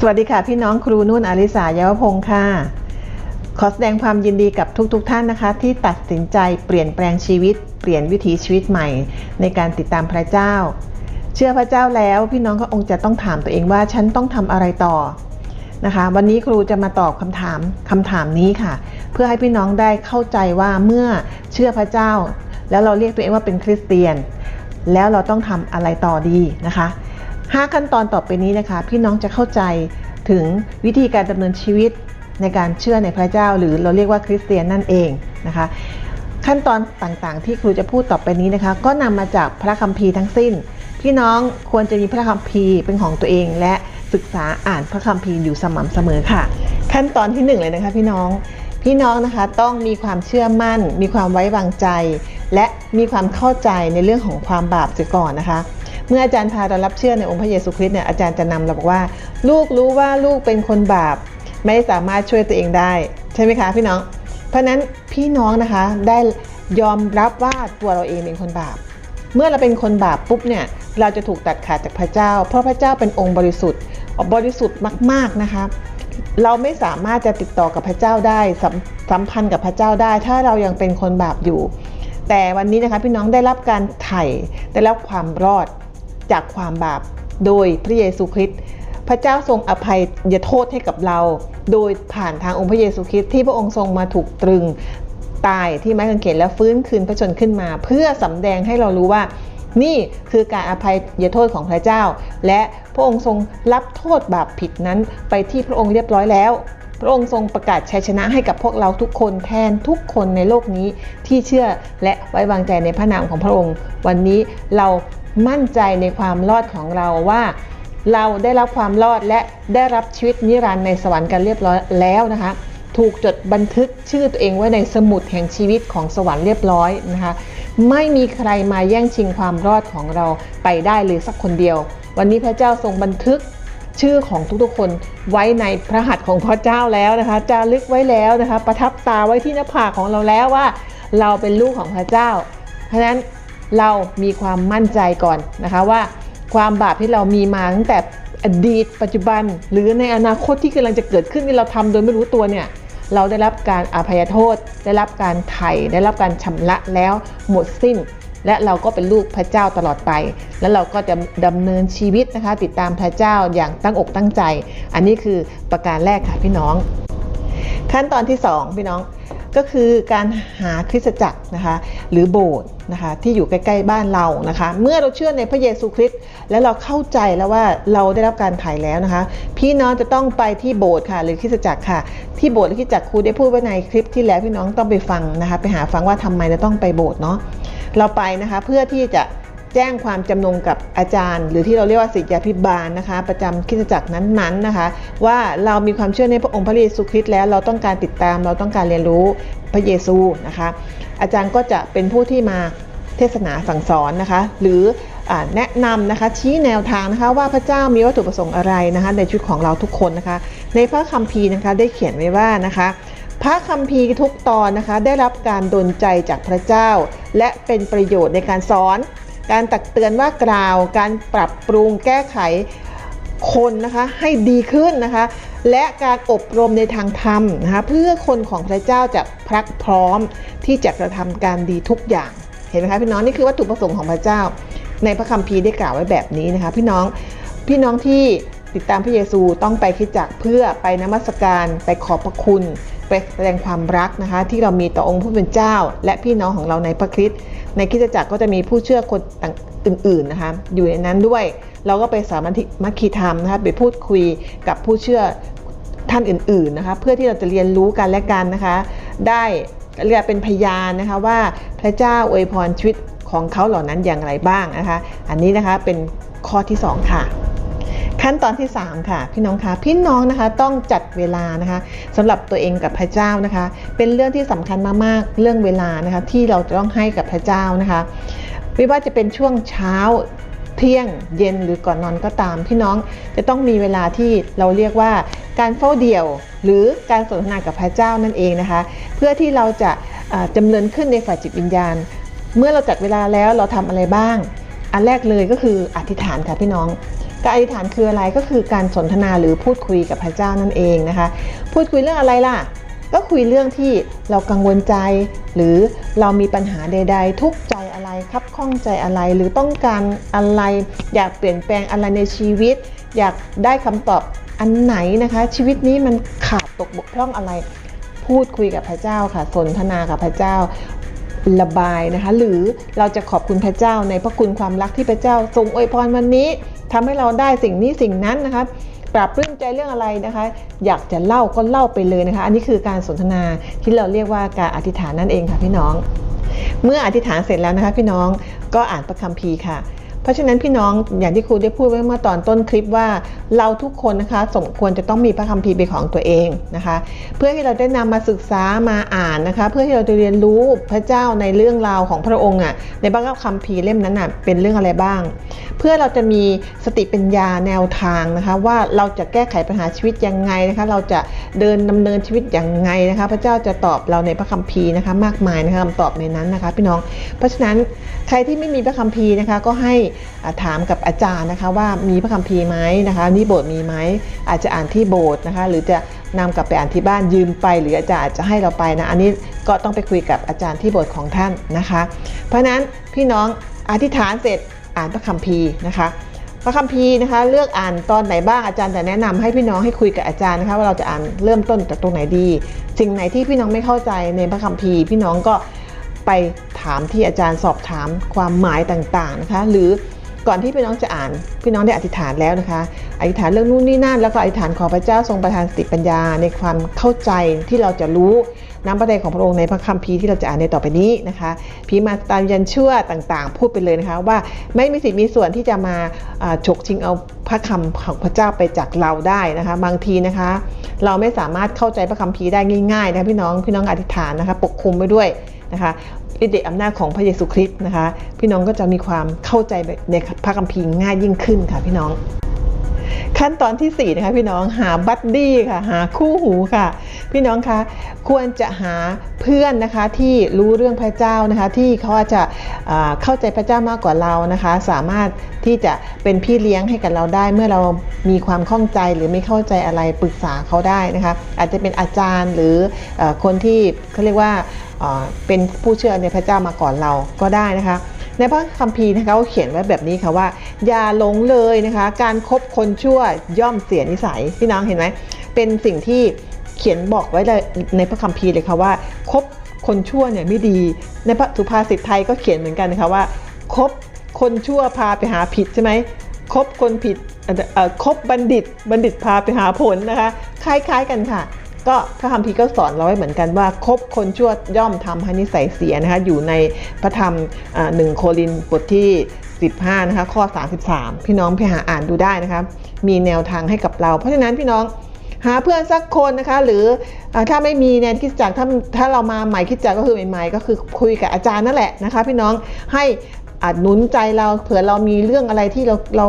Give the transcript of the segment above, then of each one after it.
สวัสดีค่ะ พี่น้องครูนุ่นอาริสายาวพงค์ค่ะ ขอแสดงความยินดีกับทุกๆทท่านนะคะ ที่ตัดสินใจเปลี่ยนแปลงชีวิต เปลี่ยนวิถีชีวิตใหม่ ในการติดตามพระเจ้า เชื่อพระเจ้าแล้วพี่น้องก็องค์จะต้องถามตัวเองว่าฉันต้องทำอะไรต่อนะคะ วันนี้ครูจะมาตอบคำถามคำถามนี้ค่ะ เพื่อให้พี่น้องได้เข้าใจว่าเมื่อเชื่อพระเจ้า แล้วเราเรียกตัวเองว่าเป็นคริสเตียน แล้วเราต้องทำอะไรต่อดีนะคะ 5 ขั้นตอนต่อไปนี้นะคะ พี่น้องจะเข้าใจถึงวิธีการดำเนินชีวิตในการเชื่อในพระเจ้า หรือเราเรียกว่าคริสเตียนนั่นเองนะคะ ขั้นตอนต่างๆ ที่ครูจะพูดต่อไปนี้นะคะ ก็นำมาจากพระคัมภีร์ทั้งสิ้น พี่น้องควรจะมีพระคัมภีร์เป็นของตัวเอง และศึกษาอ่านพระคัมภีร์อยู่สม่ำเสมอค่ะ ขั้นตอนที่หนึ่งเลยนะคะพี่น้องพี่น้องนะคะต้องมีความเชื่อมั่น มีความไว้วางใจ และมีความเข้าใจในเรื่องของความบาปเสียก่อนนะคะ เมื่ออาจารย์พาเรารับเชื่อในองค์พระเยซูคริสต์เนี่ยอาจารย์จะนำเราบอกว่า ลูกรู้ว่าลูกเป็นคนบาป ไม่สามารถช่วยตัวเองได้ ใช่ไหมคะพี่น้อง เพราะนั้นพี่น้องนะคะได้ยอมรับว่าตัวเราเองเป็นคนบาป เมื่อเราเป็นคนบาปปุ๊บเนี่ยเราจะถูกตัดขาดจากพระเจ้า เพราะพระเจ้าเป็นองค์บริสุทธิ์บริสุทธิ์มาก ๆนะคะเราไม่สามารถจะติดต่อกับพระเจ้าได้สัมสัมพันธ์กับพระเจ้าได้ ถ้าเรายังเป็นคนบาปอยู่ แต่วันนี้นะคะพี่น้องได้รับการไถ่ได้รับความรอด จากความบาปโดยพระเยซูคริสต์พระเจ้าทรงอภัยยโทษให้กับเรา โดยผ่านทางองค์พระเยซูคริสต์ที่พระองค์ทรงมาถูกตรึงตายที่ไม้กางเขนแล้วฟื้นคืนพระชนขึ้นมา เพื่อสำแดงให้เรารู้ว่า นี่คือการอภัยยโทษของพระเจ้า และพระองค์ทรงรับโทษบาปผิดนั้นไปที่พระองค์เรียบร้อยแล้ว พระองค์ทรงประกาศชัยชนะให้กับพวกเราทุกคนแทนทุกคนในโลกนี้ที่เชื่อและไว้วางใจในพระนามของพระองค์ วันนี้เรามั่นใจในความรอดของเราว่า เราได้รับความรอดและได้รับชีวิตนิรันดร์ในสวรรค์กันเรียบร้อยแล้วนะคะ ถูกจดบันทึกชื่อตัวเองไว้ในสมุดแห่งชีวิตของสวรรค์เรียบร้อยนะคะ ไม่มีใครมาแย่งชิงความรอดของเราไปได้เลยสักคนเดียว วันนี้พระเจ้าทรงบันทึก ชื่อของทุกๆคนไว้ในพระหัตถ์ของพระเจ้าแล้วนะคะจารึกไว้แล้วนะคะ ประทับตาไว้ที่หน้าผากของเราแล้วว่า เราเป็นลูกของพระเจ้า เพราะฉะนั้นเรามีความมั่นใจก่อนนะคะว่าความบาปที่เรามีมาตั้งแต่อดีต ปัจจุบัน หรือในอนาคตที่กำลังจะเกิดขึ้นที่เราทำโดยไม่รู้ตัวเนี่ยเราได้รับการอภัยโทษ ได้รับการไถ่ได้รับการชำระแล้วหมดสิ้น และเราก็เป็นลูกพระเจ้าตลอดไป แล้วเราก็จะดำเนินชีวิตนะคะ ติดตามพระเจ้าอย่างตั้งอกตั้งใจ อันนี้คือประการแรกค่ะพี่น้อง ขั้นตอนที่ 2 พี่น้อง ก็คือการหาคริสตจักรนะคะหรือโบสถ์นะคะที่อยู่ใกล้ๆบ้านเรานะคะ เมื่อเราเชื่อในพระเยซูคริสต์และเราเข้าใจแล้วว่าเราได้รับการถ่ายแล้วนะคะ พี่น้องจะต้องไปที่โบสถ์ค่ะหรือคริสตจักรค่ะ ที่โบสถ์หรือคริสตจักรครูได้พูดไว้ในคลิปที่แล้วพี่น้องต้องไปฟังนะคะ ไปหาฟังว่าทำไมเราต้องไปโบสถ์เนาะเราไปนะคะเพื่อที่จะ แจ้งความจำนงกับอาจารย์ หรือที่เราเรียกว่าศิษยาภิบาลนะคะ ประจำคริสตจักรนั้นๆนะคะ ว่าเรามีความเชื่อในพระองค์พระเยซูคริสต์แล้วเราต้องการติดตามเราต้องการเรียนรู้พระเยซูนะคะ อาจารย์ก็จะเป็นผู้ที่มาเทศนาสั่งสอนนะคะ หรืออแนะนำนะคะชี้แนวทางนะคะว่าพระเจ้ามีวัตถุประสงค์อะไรนะคะ ในชีวิตของเราทุกคนนะคะ ในพระคัมภีร์นะคะได้เขียนไว้ว่านะคะพระคัมภีร์ทุกตอนนะคะได้รับการดลใจจากพระเจ้า และเป็นประโยชน์ในการสอน การตักเตือนว่ากล่าว การปรับปรุงแก้ไขคนนะคะให้ดีขึ้นนะคะ และการอบรมในทางธรรมนะคะเพื่อคนของพระเจ้าจะพรักพร้อมที่จะกระทำการดีทุกอย่างเห็นไหมคะพี่น้องนี่คือวัตถุประสงค์ของพระเจ้า ในพระคัมภีร์ได้กล่าวไว้แบบนี้นะคะ พี่น้องพี่น้องที่ติดตามพระเยซูต้องไปคิดจักเพื่อไปนมัสการไปขอบพระคุณ แสดงความรักนะคะ ที่เรามีต่อองค์ผู้เป็นเจ้า และพี่น้องของเราในพระคริสต์ในคริสตจักรก็จะมีผู้เชื่อคนต่างอื่นๆนะคะอยู่ในนั้นด้วย เราก็ไปสามัคคีธรรมนะคะไปพูดคุยกับผู้เชื่อท่านอื่นๆนะคะเพื่อที่เราจะเรียนรู้กันและกันนะคะ ได้เรียกเป็นพยานนะคะว่าพระเจ้าอวยพรชีวิตของเขาเหล่านั้นอย่างไรบ้างนะคะ อันนี้นะคะเป็นข้อที่ 2 ค่ะ ขั้นตอนที่ 3 ค่ะ พี่น้องคะพี่น้องนะคะต้องจัดเวลานะคะสำหรับตัวเองกับพระเจ้านะคะ เป็นเรื่องที่สำคัญมากๆเรื่องเวลานะคะที่เราจะต้องให้กับพระเจ้านะคะไม่ว่าจะเป็นช่วงเช้าเที่ยงเย็นหรือก่อนนอนก็ตาม พี่น้องจะต้องมีเวลาที่เราเรียกว่าการเฝ้าเดี่ยว หรือการสนทนากับพระเจ้านั่นเองนะคะ เพื่อที่เราจะจำเริญขึ้นในฝ่ายจิตวิญญาณ เมื่อเราจัดเวลาแล้วเราทำอะไรบ้าง อันแรกเลยก็คืออธิษฐานค่ะพี่น้อง การอธิษฐานคืออะไรก็คือการสนทนาหรือพูดคุยกับพระเจ้านั่นเองนะคะ พูดคุยเรื่องอะไรล่ะ ก็คุยเรื่องที่เรากังวลใจ หรือเรามีปัญหาใด ๆ ทุกใจอะไรคับข้องใจอะไรหรือต้องการอะไร อยากเปลี่ยนแปลงอะไรในชีวิต อยากได้คำตอบอันไหนนะคะ ชีวิตนี้มันขาดตกบกพร่องอะไร พูดคุยกับพระเจ้าค่ะ สนทนากับพระเจ้า ระบายนะคะ หรือเราจะขอบคุณพระเจ้าในพระคุณความรักที่พระเจ้าทรงอวยพรวันนี้ทำให้เราได้สิ่งนี้สิ่งนั้นนะคะปรับปลื้มใจเรื่องอะไรนะคะ อยากจะเล่าก็เล่าไปเลยนะคะ อันนี้คือการสนทนาที่เราเรียกว่าการอธิษฐานนั่นเองค่ะพี่น้อง เมื่ออธิษฐานเสร็จแล้วนะคะพี่น้องก็อ่านพระคัมภีร์ค่ะ ราะฉะนั้นพี่น้องอย่างที่ครูได้พูดไว้เมื่อตอนต้นคลิปว่าเราทุกคนนะคะสมควรจะต้องมีพระคัมภีร์เป็นของตัวเองนะคะ เพื่อให้เราได้นำมาศึกษามาอ่านนะคะ เพื่อให้เราจะเรียนรู้พระเจ้าในเรื่องราวของพระองค์อะในพระคัมภีร์เล่มนั้นอะเป็นเรื่องอะไรบ้าง เพื่อเราจะมีสติปัญญาแนวทางนะคะ ว่าเราจะแก้ไขปัญหาชีวิตยังไงนะคะ เราจะเดินดำเนินชีวิตยังไงนะคะ พระเจ้าจะตอบเราในพระคัมภีร์นะคะ มากมายนะคะคำตอบในนั้นนะคะ พี่น้อง เพราะฉะนั้นใครที่ไม่มีพระคัมภีร์นะคะก็ให้ถามกับอาจารย์นะคะว่ามีพระคัมภีร์ไหมนะคะนี่โบสถ์มีไหมอาจจะอ่านที่โบสถ์นะคะหรือจะนำกลับไปอ่านที่บ้านยืมไป หรืออาจารย์อาจจะให้เราไปนะอันนี้ก็ต้องไปคุยกับอาจารย์ที่โบสถ์ของท่านนะคะ เพราะฉะนั้นพี่น้องอธิษฐานเสร็จอ่านพระคัมภีร์นะคะพระคัมภีร์นะคะเลือกอ่านตอนไหนบ้างอาจารย์จะแนะนำให้พี่น้องให้คุยกับอาจารย์นะคะว่าเราจะอ่านเริ่มต้นจากตรงไหนดี สิ่งไหนที่พี่น้องไม่เข้าใจในพระคัมภีร์ พี่น้องก็ ไปถามที่อาจารย์สอบถามความหมายต่างๆนะคะ หรือก่อนที่พี่น้องจะอ่าน พี่น้องได้อธิษฐานแล้วนะคะอธิษฐานเรื่องนู่นนี่นั่นแล้วก็อธิษฐานขอพระเจ้าทรงประทานสติปัญญาในความเข้าใจที่เราจะรู้น้ำพระทัยของพระองค์ในพระคัมภีร์ที่เราจะอ่านในต่อไปนี้นะคะพีมาตามยันเชั่วต่างๆ พูดไปเลยนะคะว่าไม่มีสิทธิ์มีส่วนที่จะมาฉกชิงเอาพระคำของพระเจ้าไปจากเราได้นะคะ บางทีนะคะ เราไม่สามารถเข้าใจพระคัมภีร์ได้ง่ายๆนะพี่น้องพี่น้องอธิษฐานนะคะ ปกคุมไว้ด้วย นะคะฤทธิ์เดชอำนาจของพระเยซูคริสต์นะคะ พี่น้องก็จะมีความเข้าใจในพระคัมภีร์ง่ายยิ่งขึ้นค่ะพี่น้อง ขั้นตอนที่ 4 นะคะพี่น้องหาบัดดี้ค่ะหาคู่หูค่ะ พี่น้องคะควรจะหาเพื่อนนะคะที่รู้เรื่องพระเจ้านะคะ ที่เขาอาจจะเข้าใจพระเจ้ามากกว่าเรานะคะ สามารถที่จะเป็นพี่เลี้ยงให้กับเราได้ เมื่อเรามีความข้องใจหรือไม่เข้าใจอะไรปรึกษาเขาได้นะคะ อาจจะเป็นอาจารย์หรือคนที่เขาเรียกว่าเป็นผู้เชื่อในพระเจ้ามาก่อนเราก็ได้นะคะ ในพระคัมภีร์นะคะเขาเขียนไว้แบบนี้ค่ะว่า อย่าหลงเลยนะคะ การครบคนชั่วย่อมเสียนิสัยพี่น้องเห็นไหมเป็นสิ่งที่เขียนบอกไว้ในพระคัมภีร์เลยค่ะว่าคบคนชั่วเนี่ยไม่ดี ในพระสุภาษิตไทยก็เขียนเหมือนกันนะคะว่าคบคนชั่วพาไปหาผิดใช่ไหมคบคนผิดคบบัณฑิต บัณฑิตพาไปหาผลนะคะ คล้ายๆกันค่ะ ก็พระคัมภีร์ก็สอนเราไว้เหมือนกันว่าคบคนชั่วย่อมทำให้นิสัยเสียนะคะอยู่ในพระธรรมหนึ่งโครินบทที่ 15 นะคะข้อ 33 พี่น้องไปหาอ่านดูได้นะคะมีแนวทางให้กับเรา เพราะฉะนั้นพี่น้องหาเพื่อนสักคนนะคะ หรืออถ้าไม่มีเนี่ยคิดจักถ้าถ้าเรามาใหม่คิดจักก็คือใหม่ๆก็คือคุยกับอาจารย์นั่นแหละนะคะ พี่น้องให้อาจหนุนใจเราเผื่อเรามีเรื่องอะไรที่เราเรา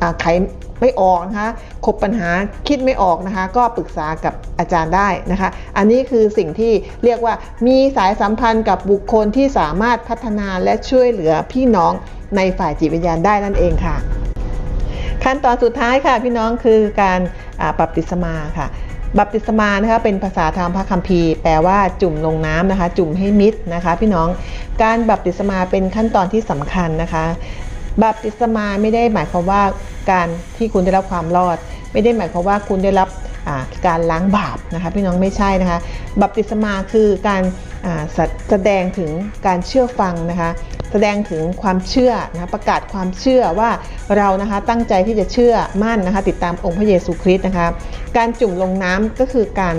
อ่าไข ไม่ออกนะคะคบปัญหาคิดไม่ออกนะคะ ก็ปรึกษากับอาจารย์ได้นะคะ อันนี้คือสิ่งที่เรียกว่ามีสายสัมพันธ์กับบุคคลที่สามารถพัฒนาและช่วยเหลือพี่น้องในฝ่ายจิตวิญญาณได้นั่นเองค่ะ ขั้นตอนสุดท้ายค่ะพี่น้องคือการอ่าบัพติศมาค่ะบัพติศมานะคะเป็นภาษาทางพระคัมภีร์แปลว่าจุ่มลงน้ำนะคะ จุ่มให้มิดนะคะ พี่น้องการบัพติศมาเป็นขั้นตอนที่สำคัญนะคะ บัพติศมาไม่ได้หมายความว่าการที่คุณได้รับความรอด ไม่ได้หมายความว่าคุณได้รับการล้างบาปนะคะพี่น้องไม่ใช่นะคะ บัพติศมาคือการแสแสดงถึงการเชื่อฟังนะคะแสดงถึงความเชื่อนะคะประกาศความเชื่อว่าเรานะคะตั้งใจที่จะเชื่อมั่นนะคะติดตามองค์พระเยซูคริสต์นะคะการจุ่มลงน้ำก็คือการ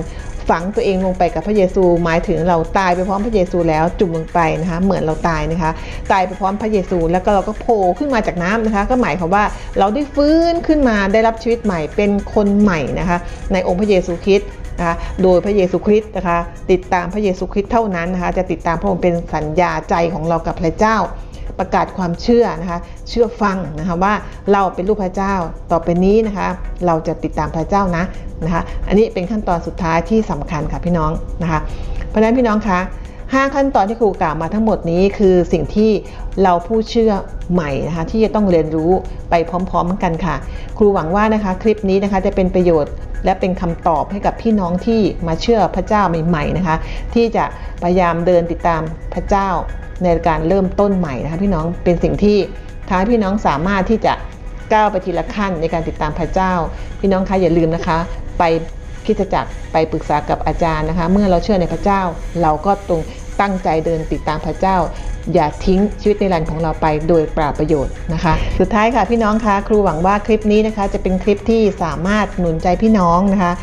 ฝังตัวเองลงไปกับพระเยซู หมายถึงเราตายไปพร้อมพระเยซูแล้วจุ่มลงไปนะคะ เหมือนเราตายนะคะ ตายไปพร้อมพระเยซู แล้วก็เราก็โผล่ขึ้นมาจากน้ำนะคะ ก็หมายความว่าเราได้ฟื้นขึ้นมาได้รับชีวิตใหม่เป็นคนใหม่นะคะ ในองค์พระเยซูคริสต์นะคะโดยพระเยซูคริสต์นะคะ ติดตามพระเยซูคริสต์เท่านั้นนะคะ จะติดตามพระองค์เป็นสัญญาใจของเรากับพระเจ้า ประกาศความเชื่อนะคะ เชื่อฟังนะคะว่าเราเป็นลูกพระเจ้าต่อไปนี้นะคะ เราจะติดตามพระเจ้านะนะคะ อันนี้เป็นขั้นตอนสุดท้ายที่สำคัญค่ะพี่น้องนะคะ เพราะฉะนั้นพี่น้องคะ 5 ขั้นตอนที่ครูกล่าวมาทั้งหมดนี้คือสิ่งที่เราผู้เชื่อใหม่นะคะที่จะต้องเรียนรู้ไปพร้อม ๆ กันค่ะ ครูหวังว่านะคะคลิปนี้นะคะจะเป็นประโยชน์และเป็นคำตอบให้กับพี่น้องที่มาเชื่อพระเจ้าใหม่ๆนะคะ ที่จะพยายามเดินติดตามพระเจ้าในการเริ่มต้นใหม่นะคะพี่น้องเป็นสิ่งที่ทำให้พี่น้องสามารถที่จะก้าวไปทีละขั้นในการติดตามพระเจ้า พี่น้องคะอย่าลืมนะคะ ไปคิดจักรไปปรึกษากับอาจารย์นะคะ เมื่อเราเชื่อในพระเจ้า เราก็ตรง ตั้งใจเดินติดตามพระเจ้า อย่าทิ้งชีวิตในรันของเราไปโดยปราประโยชน์นะคะ สุดท้ายค่ะพี่น้องคะครูหวังว่าคลิปนี้นะคะ จะเป็นคลิปที่สามารถหนุนใจพี่น้องนะคะ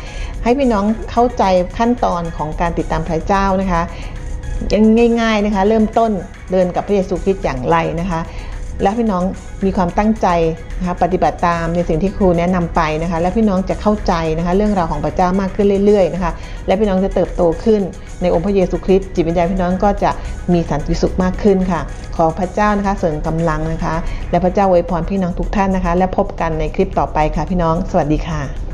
ให้พี่น้องเข้าใจขั้นตอนของการติดตามพระเจ้านะคะยังง่าย ๆนะคะ เริ่มต้นเดินกับพระเยซูคริสต์อย่างไรนะคะ และพี่น้องมีความตั้งใจนะคะปฏิบัติตามในสิ่งที่ครูแนะนำไปนะคะ และพี่น้องจะเข้าใจนะคะเรื่องราวของพระเจ้ามากขึ้นเรื่อยๆนะคะและพี่น้องจะเติบโตขึ้นในองค์พระเยซูคริสต์จิตวิญญาณพี่น้องก็จะมีสันติสุขมากขึ้นค่ะ ขอพระเจ้านะคะเสริมกำลังนะคะ และพระเจ้าอวยพรพี่น้องทุกท่านนะคะ และพบกันในคลิปต่อไปค่ะพี่น้อง สวัสดีค่ะ